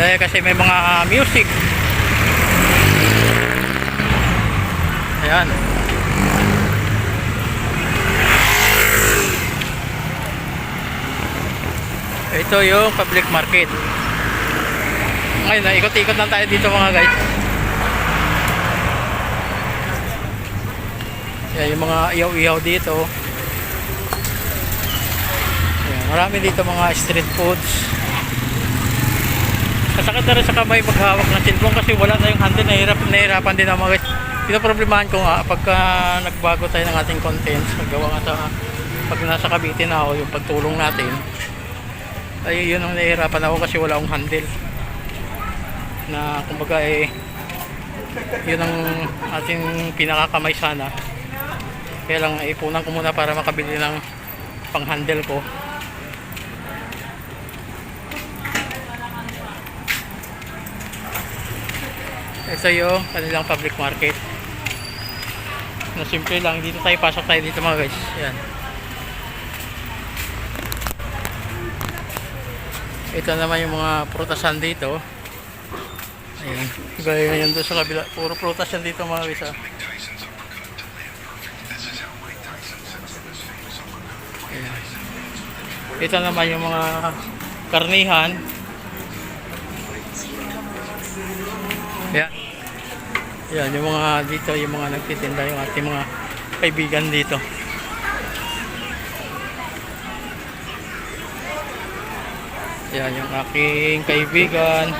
Dahil kasi may mga music. Ayan. Ito yung public market. Ngayon, ikot-ikot lang tayo dito mga guys. Yan, yung mga iyaw-iyaw dito. Yan, marami dito mga street foods. Kasakit na rin sa kamay maghawak ng cellphone kasi wala tayong handle. Nahirap, nahirapan din ako guys. Pinaproblemahan ko nga pagka nagbago tayo ng ating contents, nagawa nga sa pag nasa Cavite na ako, yung pagtulong natin, ay yun ang nahihirapan ako kasi wala akong handle na kumbaga eh yun ang ating pinakakamay sana kaya lang ipunan ko muna para makabili ng pang handle ko ito yung kanilang public market na simple lang dito tayo pasok tayo dito mga guys yan ito naman yung mga prutasan dito Ayan. Gaya ngayon doon sa kabila. Puro prutas yan dito mga guys. ah. Ayan. Ito naman yung mga karnihan. Ayan, yung mga dito, yung mga nagtitinda, yung ating mga kaibigan dito. Ayan, yung aking kaibigan.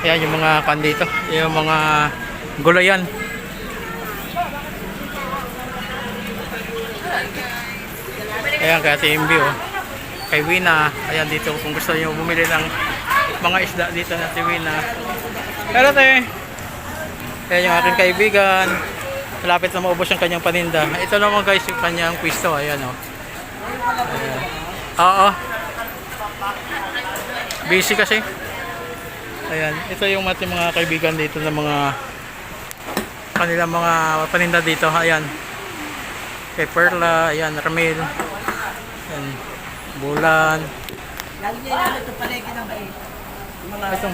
Ayan yung mga kan dito, yung mga gulayan. Ayan kaya TMB oh. Kay Wina, ayan dito kung gusto niyo bumili ng mga isda dito na si Wina. Pero te, ayan yung aking kaibigan. Malapit na maubos yung kanyang paninda. Ito naman guys yung kanyang pwesto, ayan oh. Ayan. Oo. Busy kasi. Ayan, ito yung ating mga kaibigan dito ng mga kanilang mga paninda dito. Ayan. Kay Perla, ayan, Ramil. Ayan, Bulan. Lagi niya ito palagi ng bay. Ito,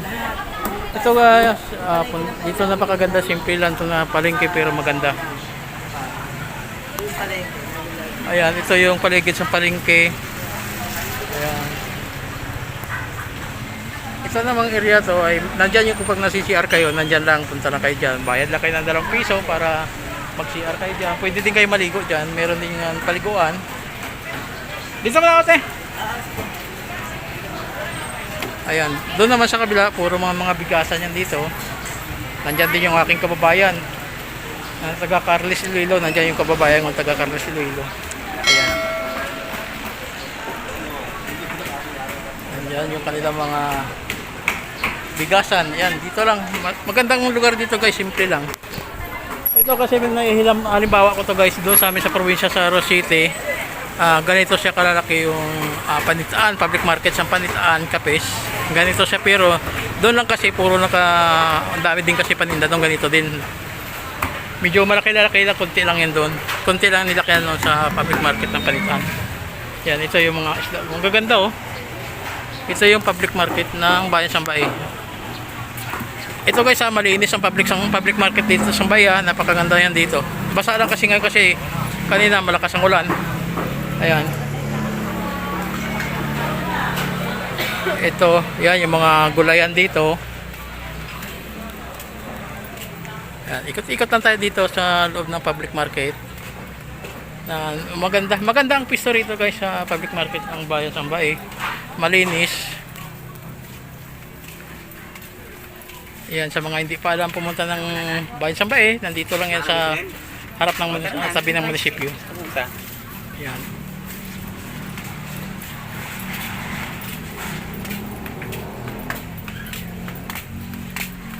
ito guys, pun- dito napakaganda, simple lang ito na palengke pero maganda. Ayan, ito yung paligid sa palengke. Ayan. Ito namang area to ay nandyan yung kapag nasi-CR kayo, nandyan lang, punta lang kayo dyan. Bayad lang kayo ng dalawang piso para mag-CR kayo dyan. Pwede din kayo maligo dyan. Meron din yung paliguan. Dito mo lang ate. Ayan, doon naman sa kabila, puro mga mga bigasan yan dito. Nandyan din yung aking kababayan. Ang taga Carles Iloilo, nandyan yung kababayan ng taga Carles Iloilo. Ayan. Nandyan yung kanilang mga bigasan. Ayan, dito lang. Ma- Magandang lugar dito guys, simple lang. Ito kasi may nahihilam, halimbawa ko to guys, doon sa amin sa probinsya sa Rose City. Ah, ganito siya kalalaki yung ah, panitaan, public market sa panitaan, kapes. Ganito siya pero doon lang kasi puro naka, ang dami din kasi paninda doon, ganito din. Medyo malaki-laki lang, konti lang yan doon. Konti lang nilaki doon sa public market ng panitaan. Yan, ito yung mga isda. Ang gaganda oh. Ito yung public market ng Bayan Sambay. Ito guys, ah, malinis ang public ang public market dito sa Sambay. ah. Napakaganda yan dito. Basa lang kasi nga kasi kanina malakas ang ulan. Ayan. Ito, yan yung mga gulayan dito. Ikot-ikot lang tayo dito sa loob ng public market. Na maganda, maganda ang pisto rito guys sa public market ng Bayan Sambay. Malinis. Yan sa mga hindi pa alam pumunta ng Bayan Sambay, nandito lang yan sa harap ng tabi ng munisipyo. Yan.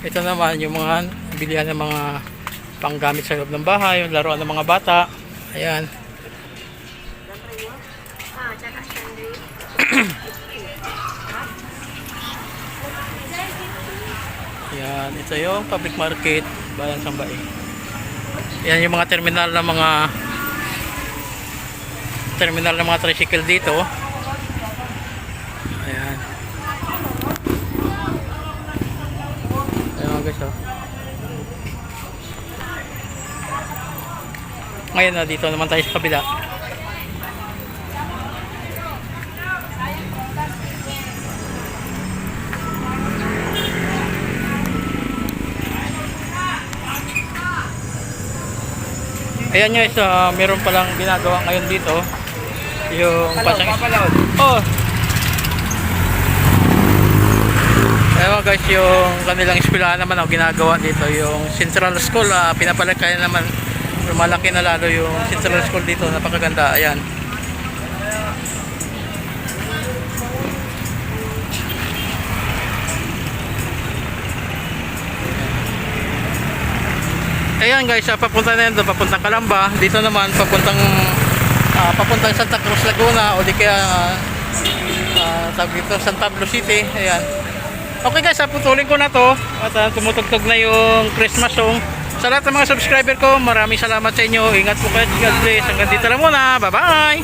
Ito naman yung mga bilihan ng mga panggamit sa loob ng bahay, yung laruan ng mga bata. Ayan. Yan, ito yung public market, Bayan Sambay. Yan yung mga terminal ng mga terminal ng mga tricycle dito. Ayan. Guys oh. Ngayon na dito naman tayo sa kabila. Ayan guys, ah, meron palang ginagawa ngayon dito. Yung pasang... Oh! Ewan guys, yung kanilang eskwelahan naman ang ginagawa dito. Yung Central School, ah, pinapalakaya naman. Lumalaki na lalo yung Central School dito. Napakaganda. Ayan. Ayan guys, ah, papunta na yan doon, papuntang Kalamba. Dito naman, papuntang ah, papuntang Santa Cruz Laguna o di kaya uh, tawag dito, San Pablo City. Ayan. Okay guys, putulin ko na to at ah, tumutugtog na yung Christmas song. Sa lahat ng mga subscriber ko, maraming salamat sa inyo. Ingat po kayo. God bless. Hanggang dito lang muna. Bye-bye!